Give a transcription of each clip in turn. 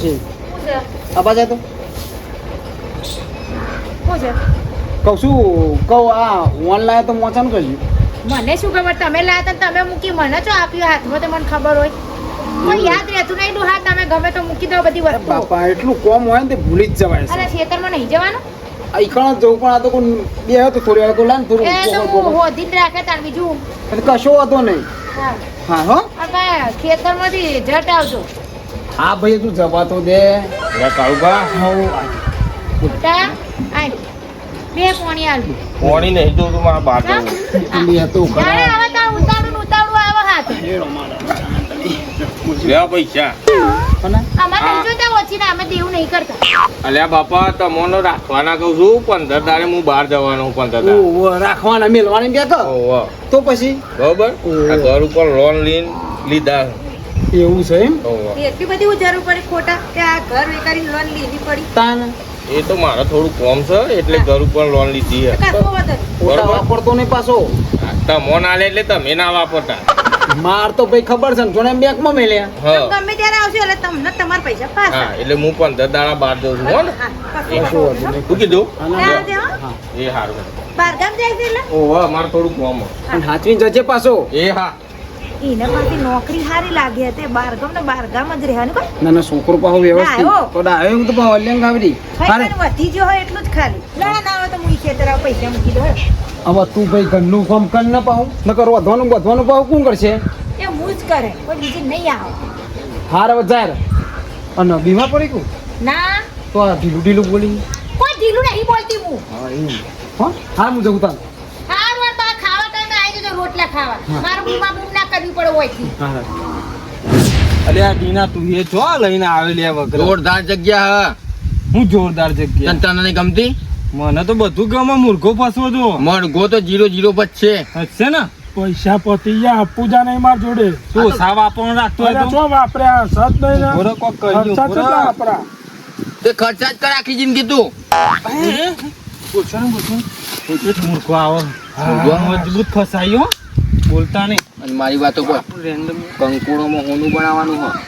શું છે. આ બાજા તો. કહું છું કહું આ ઓનલાઈન તો મોચાનું કહ્યું મને શું ખબર? તમે લાયા હતા તમે મૂકી મને ચો આપ્યું હાથમાં તો મને ખબર હોય. કોઈ યાદ રહેતું નહીં હાથ તમે ગમે તો મૂકી દો બધી વસ્તુ બાપા એટલું કોમ હોય ને તે ભૂલી જ જવાય અરે ખેતરમાં નહીં જવાનું? આ ઈકણ જ જવું પણ આ તો કોઈ બે હતું થોડી વાર કોઈ લાન થોડું એ તો હું. હોધીને રાખે તાર બીજું. કશો હતો નહીં. હા. હા હો. ખેતરમાંથી જટ આવજો. હા ભાઈ તું જવાતો દે? લે કાળુભા. હું કુતા આઈ બે પોણી આલુ. પાણી નહીં જોતું મારા બાર તો ખરા. હવે તાર ઉતાળું ઉતાળું આવે હાથ. લે પૈસા. અને? અમારે હા. નહીં જોતા ઓછી ના અમે દેવું નહીં કરતા. અલ્યા બાપા તમને રાખવાના કહું છું. પંદર તારે હું બહાર જવાનો પંદર રાખવાના મેલવાની તો પછી? બરોબર. ઘર ઉપર લોન લઈને લીધા. એવું છે એમ? એટલી બધી ઉજારું પડી ખોટા કે આ ઘર વેકારી લોન લીધી પડી. તાન. એ તો મારે થોડું કોમ છે એટલે ઘર ઉપર લોન લીધી છે. વાપરતો નહીં પાછો. તમો ના લે એટલે તમે ના વાપરતા. માર તો ભાઈ ખબર છે ને જોને બેંકમાં મેલ્યા. હા. ગમે ત્યારે આવશે એટલે તમને તમારા પૈસા પાસ હા એટલે હું પણ દાડા બહાર જઉં છું હો ને. શું કીધું? ના દે હો. હા. એ સારું બહારગામ જાય છે એટલે? ઓહો મારે થોડું કોમ છે. અને હાચવી જજે પાછો. એ હા. એને પાછી નોકરી સારી લાગે તે બારગામ ને બારગામ જ રહેવાનું કોઈ ના ના છોકરો પાહો વ્યવસ્થિત? તો ડાયો હું તો પાહો અલ્યંગ આવી રહી હારે. વધી ગયો હોય એટલું જ ખાલી. ના ના તો હું ખેતર આવ પૈસા મૂકી દો હવે તું ભાઈ ઘરનું કામ કર ન પાહું. નકર વધવાનું વધવાનું પાહું કોણ કરશે? એ હું જ કરે કોઈ બીજી નહીં આવે. હાર હવે જાય અને બીમા પડી કુ ના. તો આ ઢીલું ઢીલું બોલી. કોઈ ઢીલું નહીં બોલતી હું. હા હો હા હું જવું તાન હારું વાર બા ખાવા ટાઈમે આવી ખાવા. મારું બૂમા બૂમ ના કરવી પડે હોયથી હા હા. અરે આ ડીના તું એ જો લઈને આવેલી વગર. જોરદાર જગ્યા હું. જોરદાર જગ્યા. તને ગમતી? મને તો બધું ગમે મૂર્ખો ફસવો જો મરઘો તો જીરો જીરો પર છે. હશે ને? પૈસા પતી ગયા પૂજા નહીં માર જોડે. તું સાવ આપણને રાખતો હોય તો? વાપર્યા? સત નહીં ને? બોલો કોક. કેટલા વાપરા તે ખર્ચા જ કર આખી જિંદગી તું. પૂછો ને પૂછો ને. મૂર્ખો આવો. મજબૂત ફસાયો હો. બોલતા નહીં. અને મારી વાતો પર રેન્ડમ કંકોડોમાં હોનું બનાવવાનું હોય.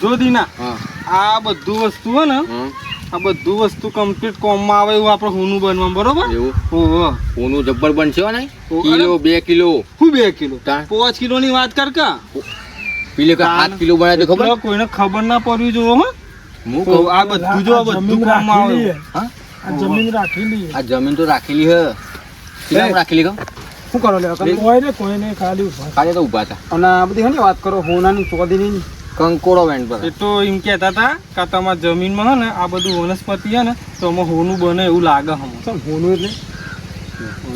જો દીના આ બધું વસ્તુ હોય ને આ બધું વસ્તુ કમ્પ્લીટ કોમમાં આવે એવું આપણે હોનું બનવા બરોબર? એવું? ઓહો. હોનું જબ્બર બનશે હો નહીં? કિલો બે કિલો. હું બે કિલો. પાંચ કિલો ની વાત કર કા? પેલે કા. સાત કિલો બનાવે તો ખબર? કોઈને ખબર ના પડવી જોવો હો. હું કહું? આ બધું જો આ બધું કોમમાં રાખેલી આવે. હા. આ જમીન રાખેલી આ જમીન તો રાખેલી હે. કેટલામાં રાખેલી કહો? શું કરો લેવા હે. કોઈ ને કોઈ ને ખાલી ઊભા ખાલી તો ઊભા હતા અને આ બધી હની વાત કરો હોનાની ચોધીની કંકોડો વેણ પર. એ તો એમ કહેતા હતા કે તમારા જમીનમાં હે ને આ બધું વનસ્પતિ હે ને તો આમાં હોનું બને એવું લાગે હમ હોનું એટલે?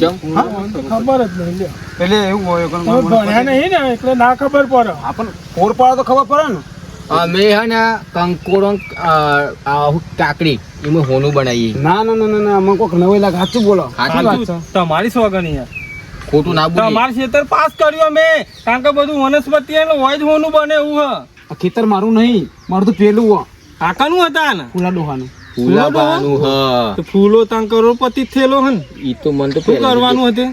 ચમ? હા, મને તો ખબર જ નહીં એટલે એવું હોય ભણ્યા નહીં ને એટલે ના ખબર પડે. આપણને ફોર પાડો તો ખબર પડે ને. અમે હે ને કંકોડો હું કાકડી એમાં હોનું બનાવીએ. ના ના ના ના ના અમે કોઈક નવી લાગે. સાચું બોલો. તમારી સ્વાગત યાર. ખોટું ના બોલીએ. તમારું ખેતર પાસ કર્યો મે કારણ કે બધું વનસ્પતિ એટલે હોય જ હોનું બને એવું હ. આ ખેતર મારું નહીં મારું તો પેલું હો. કાકાનું હતા ને? ફૂલા ડોહાનું. ફૂલાબાનું હ. તો ફૂલો તાન કરોડપતિ થેલો થયેલો હે ને ઈ તો મને તો શું કરવાનું હતું?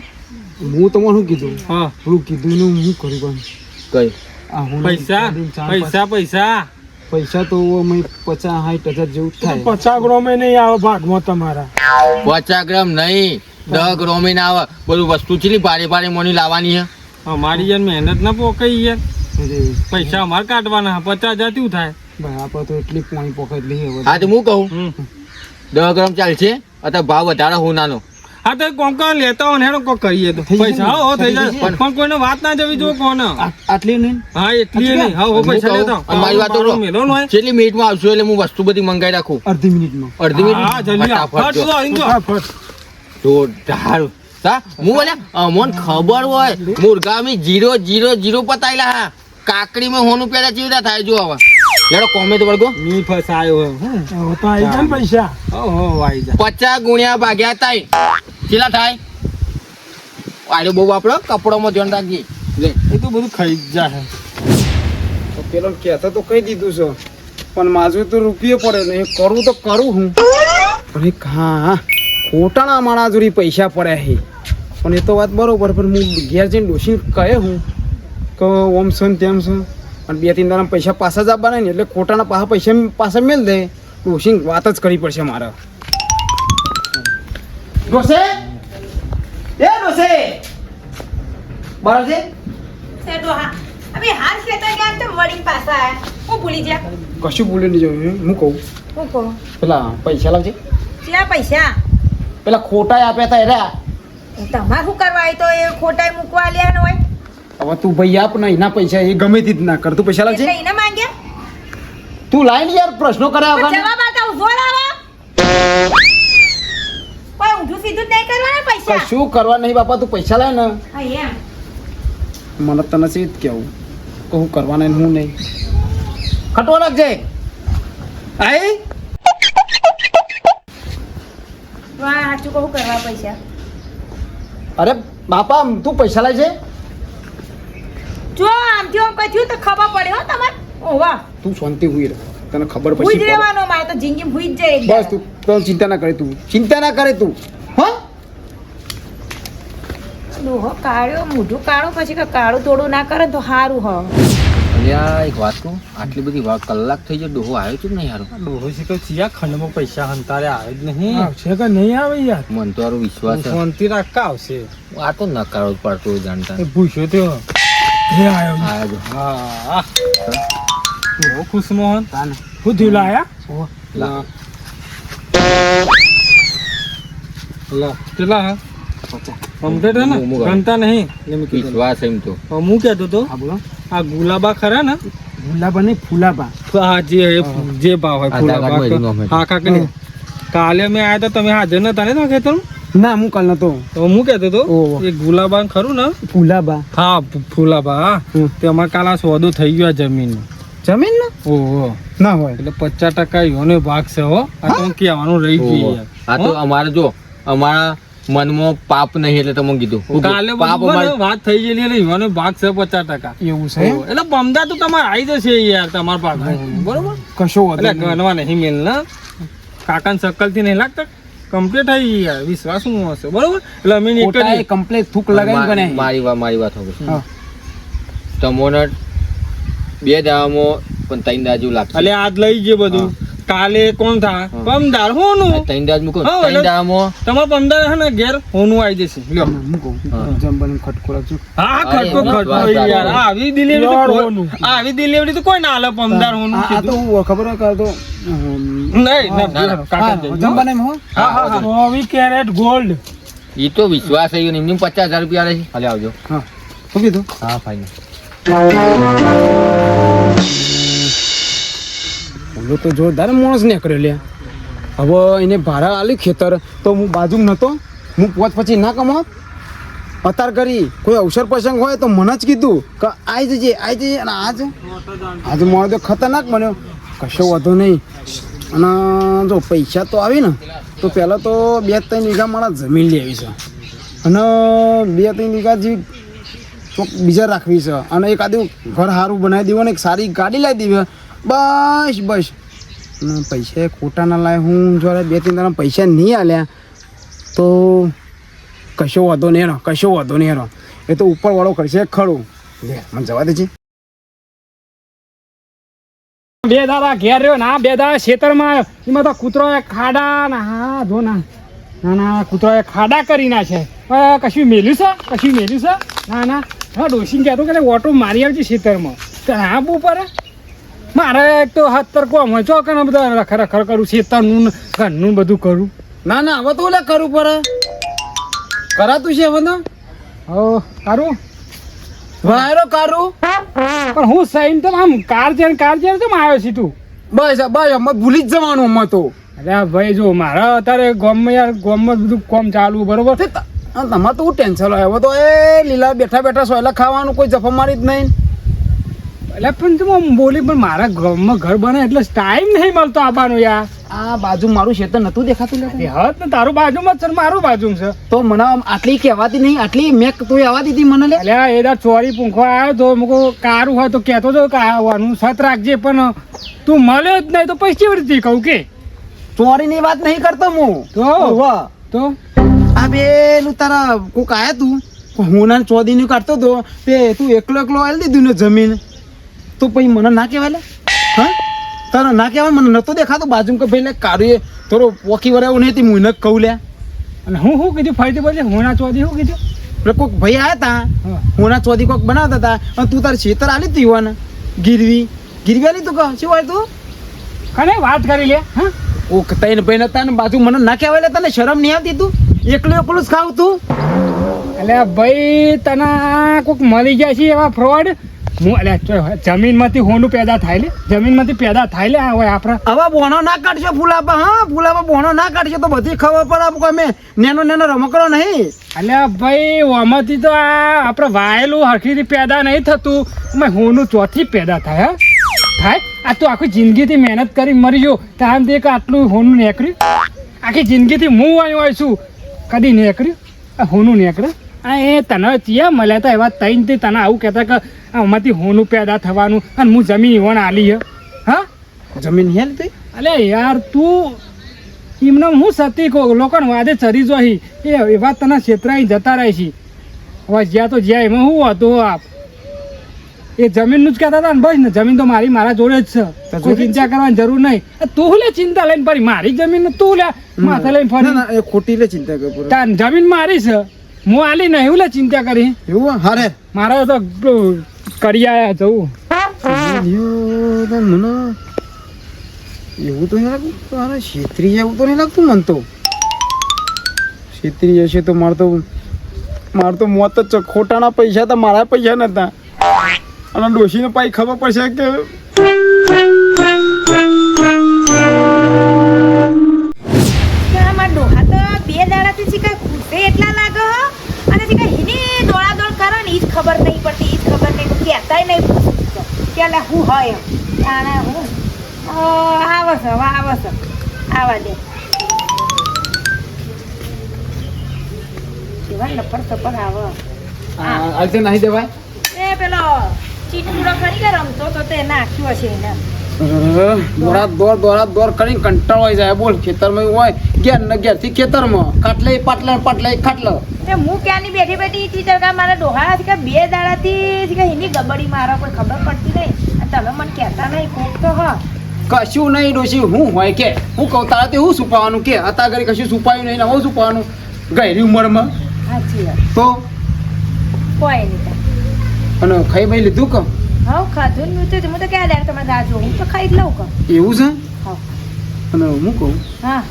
હું તમને શું કીધું? હા. થોડું કીધું ને હું કર્યું પણ. કઈ? પૈસા પૈસા પૈસા. પૈસા તો અમે પચાસ સાઠ હજાર જેવું થાય. પચાસ ગ્રામ નહીં આવે ભાગમાં તમારા. પચાસ ગ્રામ નહીં. દસ ગ્રામ ના આવે બધું વસ્તુ ચીલી ભારે ભારે મોની લાવવાની છે. અમારી યાર મહેનત ના પોકાઈ યાર. પૈસા અમારે કાઢવાના પચાસ હજાર શું થાય? બરાબર તો એટલી પોણી પોકેટ લઈએ હા તો હું કહું દહ ગ્રામ ચાલશે અત્યારે ભાવ વધારે હોનાનો હા તો કોણ કોણ લેતા હોય હેડો કોક કરીએ તો. પૈસા હો થઈ જાય. પણ કોઈને વાત ના જવી જો કોણ આટલી નહીં હા એટલી નહીં. હા હો પૈસા લેતા મારી વાત તો મેલો નો હોય કેટલી મિનિટમાં આવશો એટલે હું વસ્તુ બધી મંગાઈ રાખું. અડધી મિનિટમાં અડધી મિનિટ હા જલ્દી. ફટાફટ ફટ જોરદાર હા હું બોલે અમોન ખબર હોય મુરગામી જીરો જીરો જીરો પતાયેલા હા. કાકડીમાં હોનું પેલા ચીવડા થાય જો હવે લેડો કોમે તો વળગો. ની ફસાયો હે. તો આઈ જાય પૈસા. ઓહો આઈ જાય પચાસ ગુણ્યા ભાગ્યા તાઈ. કેટલા થાય? આડો બહુ આપણો કપડોમાં ધ્યાન રાખજે. લે. એ તો બધું ખાઈ જા હે. તો પેલો કહેતો તો કહી દીધું છે. પણ માજુ તો રૂપિયો પડે ને એ કરવું તો કરું હું. પણ એક હા. ખોટાના મારા જોડી પૈસા પડ્યા છે. પણ એ તો વાત બરોબર પણ હું ઘેર જઈને ડોસી કહે હું કે ઓમ છે ને તેમ છે અને બે ત્રણ દાડા પૈસા પાછા જ આપવાના ને એટલે ખોટાના પાછા પૈસા પાછા મેળ દે. ડોશી વાત જ કરવી પડશે મારે. ડોસે? એ ડોસે? બરાબર છે કશું ભૂલી નહીં હું કહું. હું કહું. પેલા પૈસા લાવજે. પૈસા? પેલા ખોટા આપ્યા હતા એરા. તમારે શું કરવા તો એ ખોટા મૂકવા લ્યા હોય? હવે તું ભાઈ આપ ને એના પૈસા એ ગમે તે ના કર. તું પૈસા લાવજે. એને માંગ્યા તું લાઈન યાર પ્રશ્નો કરે આવા જવાબ આતા ઊભો રહો. કોઈ ઊંધું સીધું નહીં કરવાના પૈસા. શું કરવા નહીં બાપા તું પૈસા લાવ ને. મને તને છે જ કેવું કહું કરવાના હું નહીં. ખટવા લાગજે. આઈ વાહ સાચું કહું કરવા પૈસા? અરે બાપા તું પૈસા લાય છે? જો આમથી આમ કઈ તો ખબર પડે હો તમારે ઓ વાહ તું શાંતિ હુઈ રહે. તને ખબર પછી હુઈ. રહેવાનો મારે તો જિંદગી હુઈ જ જાય બસ તું તું ચિંતા ના કરે તું. ચિંતા ના કરે તું. હા? ડોહો કાળ્યો મોઢું કાળું પછી કાળું તોડું ના કરે તો સારું હ. અલ્યા એક વાત કહું આટલી બધી વાત કલાક થઈ ગયો ડોહો આવ્યો છે ડોહો શીખો ચિયા ખંડમાં પૈસા હંતારે આવે જ નહીં. આવશે કે નહીં આવે યાર? મન તો હારો વિશ્વાસ છે. શાંતિ રાખતા આવશે? આ તો નકારો જ પાડતો જાણતા. પૂછ્યો ભૂસ્યો એ આવ્યો. આયા હા. બહુ ખુશ મોહન શું થયું લાયા? લા. લા. કેટલા હા? કમ્પ્લીટ ને? હું- હું ગણતા નહીં. વિશ્વાસ એમ તો. હું કહેતો તો. હા બોલો. આ ગુલાબા ખરા ને? ગુલાબા નહીં ફુલાબા. હા જે જે ભાવ હોય નોંધ હા કાકા ને કાલે મેં આયા તો તમે હાજર નતા ને તો ખેતર ના હું કાલ નતો. હું કેતો તો ઓહો. એ ગુલાબા ખરું ને? ફુલાબા. હા ફુલાબા ફૂલાબા હા. અમારે કાલ આ સોદો થઈ ગયો આ જમીન જમીન ને ઓહો. ના હોય. એટલે પચાસ ટકા યોને ભાગ છે હો. આ તો કહેવાનું રહી ગયું. આ તો અમારે જો અમારા મનમાં પાપ નહીં એટલે તમે કીધું. હું કાલે પાપ વાત થઈ ગયેલી એટલે યોને ભાગ છે પચાસ ટકા. એવું છે એટલે બમદા તો તમારે આવી જશે યાર તમારા પાસે બરોબર? કશો એટલે ગણવા નહીં મેલ ને કાકાને સકલથી નહીં લાગતા? કમ્પ્લીટ થઈ ગઈ યાર વિશ્વાસ હું હશે? બરોબર? એટલે અમે એક કમ્પ્લીટ થૂક લગાવી ગણે. મારી વાત મારી વાત હવે તમોને બે દાવામાં પણ ત્રણ દાજુ લાગશે. એટલે આજ લઈ ગયે બધું. કાલે કોણ થા? પમદાર હોનું? તૈંડા મૂકો. તૈંડા મો એટલે- પમદાર હે. ને ઘેર હોનું આવી જશે. લ્યો. મૂકો. જંબન ખટકો રાખજો. હા ખટકો ખટકો. યાર આવી ડિલિવરી. આવી ડિલિવરી તો કોઈ ના આલે પમદાર હોનું આ- તો હું ખબર કર તો ના, ના, ના. એ તો વિશ્વાસ આવી ગયો એમની પચાસ હજાર રૂપિયા રહી છે. હાલે આવજો. હા શું કીધું? હા ફાઈન ઓલો તો જોરદાર માણસ નીકળ્યો લે હવે એને ભાડા આલી ખેતર, તો હું બાજુ નહોતો હું પોત પછી ના કમાત અતાર કરી. કોઈ અવસર પ્રસંગ હોય તો મને જ કીધું કે આઈ જજે આઈ જજે અને આજ. આજ મારો તો ખતરનાક બન્યો. કશો વધુ નહીં. અને જો પૈસા તો આવી ને, તો પહેલાં તો બે ત્રણ વીઘા મારા જમીન લેવી છે. અને બે ત્રણ વીઘા જેવી બીજા રાખવી છે. અને એક આદુ ઘર સારું બનાવી દેવું અને એક સારી ગાડી લાવી દેવી બસ બસ. પૈસા એ ખોટા ના લાય. હું જો બે ત્રણ તારા પૈસા નહીં આલ્યા, તો કશો વાંધો નહીં રહો કશો વાંધો નહીં રહો એ તો ઉપરવાળો કરશે ખરું. લે, મને જવા દેજે. બે દાદા ઘેર રહ્યો ના બે દાદા ખેતરમાં એમાં તો કૂતરો ખાડા ના હા, જો ના. ના ના કૂતરો ખાડા કરી ના છે કશું મેલ્યું છે? કશું મેલ્યું છે? ના ના. હા ડોસીને કહેતો કે ઓટો મારી આવજે ખેતરમાં. હા બહુ પડે મારે એક તો હાથ હત્તર કોમ હોય. ચોકને બધા રખર રખર કરું ખેતરનું ને ઘરનું બધું કરું. ના ના હવે તો ઓલે કરવું પડે. કરાતું છે હવે તો? હો કારું? વાયરો કારું? પણ હું સહીન તો આમ કાર છે કાર છે તો આવ્યો છે તું. બસ બસ અમે ભૂલી જ જવાનું અમે તો. અરે ભાઈ જો મારા અત્યારે ગામમાં યાર ગોમમાં બધું કોમ ચાલુ બરોબર? તમારે તો ટેન્શન હોય. હવે તો એ લીલા બેઠા બેઠા સોયલા ખાવાનું કોઈ જફા મારી જ નહીં. એટલે પણ તું આમ બોલી પણ મારા ગામમાં ઘર બને એટલે ટાઈમ નહીં મળતો આવવાનો યાર. આ બાજુ મારું ખેતર નતું દેખાતું લે હત ને તારું બાજુમાં છે મારું બાજુ છે. તો મને આમ આટલી કહેવાતી નહીં આટલી મેં તું આવવા દીધી મને લે એટલે એ એડા ચોરી પૂંખો આવ્યો તો મુકો કારું હોય તો કહેતો તો કે આવવાનું સત રાખજે પણ તું મળ્યો જ નહીં તો પછી કેવી રીતે કહું કે. ચોરીની વાત નહીં કરતો હું. તો? વાહ તો? આ બેલું તારા કોક આયા તું? હું ના ચોદી નું કાઢતો તો તે તું એકલો એકલો આવી દીધું ને જમીન. તો પછી મને ના કહેવાય લે? હા? તારે ના કહેવાય? મને નતો દેખાતો? બાજુ કે ભાઈ લે કાઢીએ થોડો પોકી વરે નહીં તે હું એને કહું લે. અને હું શું કીધું? ફરીથી બોલે હું ના ચોધી શું કીધું? એટલે કોઈક ભાઈ આવ્યા હતા હું. ના ચોધી કોઈક બનાવતા હતા અને તું તારે છેતર આલી તી યુવાને. ગીરવી. ગીરવી આલી તું કહો. શું હોય તું? કને વાત કરી લે હા? ઓ તૈન ભાઈ નતા ને બાજુ મને ના કહેવાય લે તને શરમ નહીં આવતી તું? એકલું એકલું જ ખાવ તું? એટલે ભાઈ તને કોઈક મળી ગયા છે એવા ફ્રોડ હું એટલે જમીનમાંથી હોનું પેદા થાય લે જમીનમાંથી પેદા થાય લે હોય આપણા. હવે બોણો ના કાઢશો ફૂલાપા હા? ફૂલાપા બોણો ના કાઢશો તો બધી ખબર પડે અમે નેનો નેનો રમકડો નહીં. એટલે ભાઈ ઓમાંથી તો આ આપણે વાયેલું હરખીથી પેદા નહીં થતું. અમે હોનું ચોથી પેદા થાય હા? થાય? આ તો આખી જિંદગીથી મહેનત કરી મરી ગયો. તામ દેખ આટલું હોનું નીકળ્યું. આખી જિંદગીથી હું આવ્યો હોય છું. કદી નીકળ્યું? આ હોનું નીકળ્યું આ એ તને ત્યાં મળ્યા હતા એવા તૈનથી તને આવું કહેતા કે આમાંથી હોનું પેદા થવાનું અને હું જમીન ઈવણ આલી હે. હા? જમીન હે તું? અલે યાર તું એમને હું સતી લોકોને વાદે ચરી જોઈ એ એવા તને છેતરાઈ જતા રહે છે. હવે જ્યાં તો જ્યાં એમાં શું હતું આપ. એ જમીનનું જ કહેતા હતા ને બસ ને જમીન તો મારી મારા જોડે જ છે. કોઈ ચિંતા કરવાની જરૂર નહીં. તું લે ચિંતા લઈને ફરી મારી જમીન તું લે. માથે લઈને ફરી. ખોટી લે ચિંતા જમીન મારી છે. હું આલી નહીં એવું લે ચિંતા કરી. એવું હારે. મારે તો કરી આયા જવું. મને એવું તો નહીં લાગતું? અરે છેતરી એવું તો નહીં લાગતું મને તો? છેતરી જશે તો મારે તો મારે તો મોત જ ખોટાના પૈસા તો મારા પૈસા નતા. અને ડોશીને પાઈ ખબર પડશે કે ખબર નહીં પડતી એ જ ખબર નહીં. કહેતાય નહીં અલા હું હોય એમ. અને હું? અ, આવે છે હવે આવે છે. આવા દે. કેવા નફર સપડ આવે. આજે નહીં દેવાય? એ પેલો ચીટકુડો કરી કે રમતો તો તે નાખ્યો છે એને. દોડા દોડ દોડા દોડ કરીને કંટાળો આવી જાય. બોલ ખેતરમાં હોય ઘેર ને ઘેરથી ખેતરમાં. ખાટલે પાટલે પાટલે ખાટલો. એ હું ક્યાંની બેઠી બેઠી ટીચર કા મારા ડોહા છે કે બે દાડાથી છે કે હિની ગબડી મારા કોઈ ખબર પડતી નહીં. તમે મને કહેતા નહીં કોક તો હ. કશું નહીં ડોશી હું હોય કે? હું કહું તારાથી હું છુપાવાનું કે? હતા ઘરે કશું છુપાયું નહીં ને હું છુપાવાનું? ગહેરી ઉંમરમાં. સાચી વાત. તો? કોઈ નહીં. અને ખાઈ ભાઈ લીધું કે? હા ખાધું ને તો હું તો ક્યાં દાડ તમે રાહ જોઉં? હું તો ખાઈ જ લઉં કે. એવું છે? હા અને હું કહું? હા.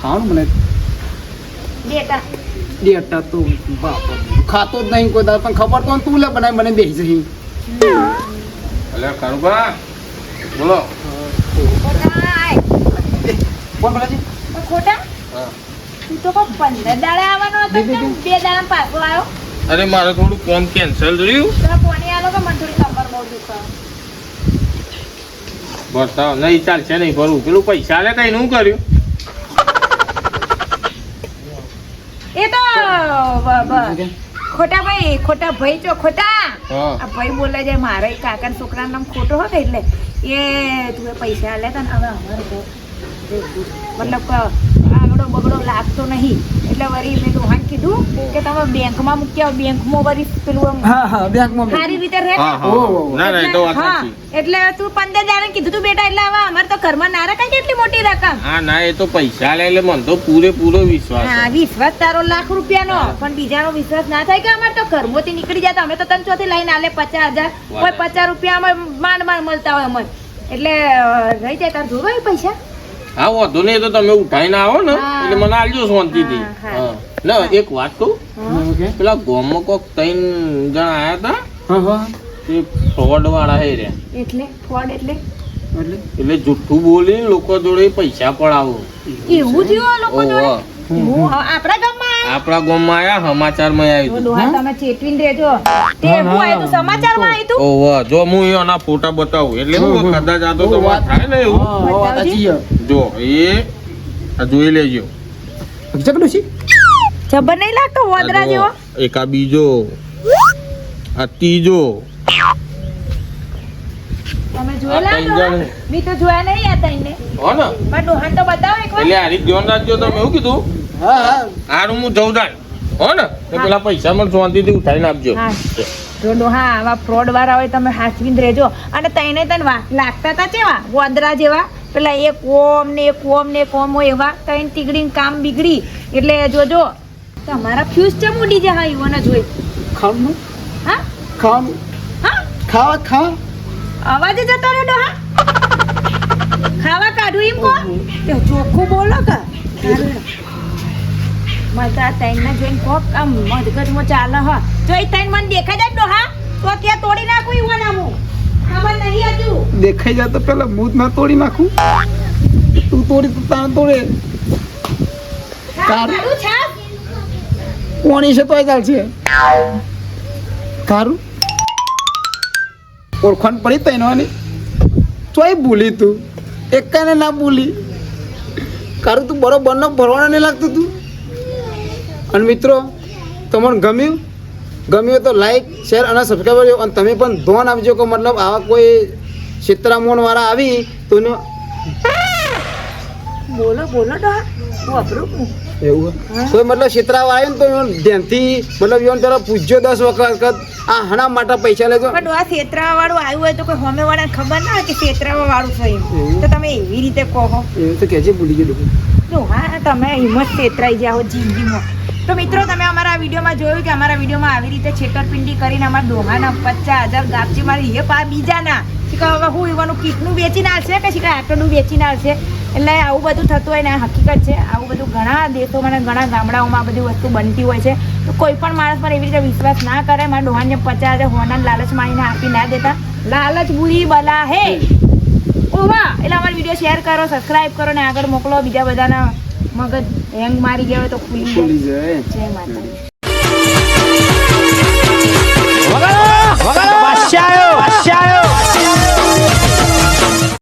ખાવાનું મને ડેટા. ડેટા તો બાપ ખાતો જ નહીં કોઈ દાડો પણ ખબર તો ને તું લે બનાવી મને બેસી જઈ અલ્યા કારુબા બોલો. કોણ બોલે ખોટા? હા. તું તો કોઈ પંદર દાડા આવવાનો હતો બે દાડા પાછો આવ્યો? અરે મારે થોડું કોમ કેન્સલ રહ્યું તો કોની આલો મને થોડી કમર બહુ નહીં ચાલશે નહીં ભરવું. પેલું પૈસા લે કઈ નું કર્યું? એ તો ખોટા ભાઈ ખોટા ભાઈ ચો ખોટા? આ ભાઈ બોલે છે મારા કાકા છોકરા નામ ખોટો હતો એટલે. એ તું એ પૈસા આલે તને હવે અમારે મતલબ લાગતો નહીં. એટલે વળી મેં ડોહાને કીધું કે તમે બેંકમાં મૂક્યા બેંકમાં વરી પેલું હા હા બેંકમાં સારી રીતે રહે હા હા. ઓહો. ના ના તો હા એટલે તું પંદર દાડા કીધું તું બેટા એટલે હવે અમારે તો ઘરમાં ના રખાય કેટલી મોટી રકમ? હા ના એ તો પૈસા લે એટલે મને તો પૂરેપૂરો વિશ્વાસ હા વિશ્વાસ તારો લાખ રૂપિયાનો. પણ બીજાનો વિશ્વાસ ના થાય કે અમારે તો ઘરમાંથી નીકળી જતા અમે તો તને ચોથી લઈને આલે પચાસ હજાર. કોઈ પચાસ રૂપિયા અમે માંડ માંડ મળતા હોય અમને એટલે રહી જાય તાર જોવા પૈસા? હા વાંધો નહીં તો તમે ઉઠાઈને આવો ને એટલે મને આલજો શાંતિથી. હા, ના એક વાત કહું. પેલા ગામમાં કોક ત્રણ જણા આયા હતા? એ હા. તે ફ્રોડ વાળા હે રે એટલે? ફ્રોડ એટલે? એટલે? જુઠ્ઠું બોલી લોકો જોડે પૈસા પડાવો. એવું થયું લોકો જોડે? હું આપણા ગામમાં આપણા ગામમાં આયા સમાચારમાં આવ્યો ડોહા તમે ચેતવીને રહેજો. તે હું. આવ્યું તું સમાચારમાં આવ્યું તું? ઓહો જો હું એના ફોટા બતાવું. એટલે હું. કદાચ આ તો તો વાત. થાય ને એવું. જો એ આ જોઈ લેજો. જબરું છે જબર નહીં લાગતો વોદરા જેવો? એક આ બીજો. આ ત્રીજો. તમે જોયેલા. મેં તો જોયા નહીં આ તઈને હો ને? પણ ડોહાને તો બતાવો એકવાર એટલે આ રીત ધ્યાન રાખજો તમે એવું કીધું? હા હા. હારું હું જઉં તાણ. હો ને? તો પેલા પૈસા મને શાંતિથી ઉઠાવીને આપજો હા. એ. જો ડોહા આવા ફ્રોડ વાળા હોય તમે હાચવીને રહેજો. અને તઈને તને લાગતા હતા કેવા? ગોદરા જેવા. પેલા એક ઓમ ને એક ઓમ ને એક ઓમ હોય એવા. તઈને તીગડીને કામ બીગડી. એટલે જોજો તમારા ફ્યુઝ ચમ ઉડી જાય? હા ઈવોને જોઈ. ખાવાનું? હા? ખાવાનું? હા? ખાવા ખા. અવાજ જતો રહ્યો ડોહા ખાવા કાઢું એમ કો તે ચોખ્ખું બોલો કે? માતા તૈનને જોઈને કોક આમ મધગજમાં ચાલે હ. જો એ મને દેખાઈ જાય ડોહા તો ત્યાં તોડી નાખું એવું હું ખબર નહીં હતું દેખાઈ જાય તો પેલા ના તોડી નાખું. તું તોડી તો તાણ તોડે. તારું? કોણી છે તોય ચાલશે. તારું? ઓળખાણ પડી તૈનવાની તોય ભૂલી તું. એકાને ના ભૂલી. કારું તું બરોબર ન ભરવાના નહીં લાગતું તું. અને મિત્રો તમને ગમ્યું? ગમ્યું તો લાઈક શેર અને સબસ્ક્રાઈબ કરજો. અને તમે પણ ધોન આપજો કે મતલબ આવા કોઈ ચિત્રામોન વાળા આવી તો બોલો બોલો એવું કોઈ મતલબ ચિત્રાવા આવ્યો ને તો ધ્યાનથી મતલબ યોન તરફ પૂછજો દસ વખત આ હણા માટે પૈસા લેજો. પણ આ છેતરાવા વાળું આવ્યું હોય તો કોઈ હોમે વાળાને ખબર ના કે છેતરાવા વાળું થયું તો તમે એવી રીતે કહો. એવું તો કહેજે ભૂલી ગયું હા તમે હિંમત છેતરાઈ જાઓ જિંદગીમાં. તો મિત્રો, તમે અમારા વિડીયોમાં જોયું કે અમારા વિડીયોમાં આવી રીતે છેતરપિંડી કરીને અમારા દોહાના પચાસ હજાર ગાપચી મારી એ પા બીજાના. શીખા, હવે હું એવાનું કીટનું વેચીને નાખશે કે શીખા, આટલું વેચીને નાખશે એટલે આવું બધું થતું હોય ને હકીકત છે. આવું બધું ઘણા દેશોમાં અને ઘણા ગામડાઓમાં આ બધી વસ્તુ બનતી હોય છે. તો કોઈ પણ માણસ પર એવી રીતે વિશ્વાસ ના કરે, મારા ડોહાને પચાસ હજાર હોના લાલચ માણીને આપી ના દેતા. લાલચ બુરી બલા હે. ઓવા એટલે અમારો વીડિયો શેર કરો સબસ્ક્રાઈબ કરો ને આગળ મોકલો, બીજા બધાના મગજ હેંગ મારી ગયા હોય તો ખુલી જાય. જય માતા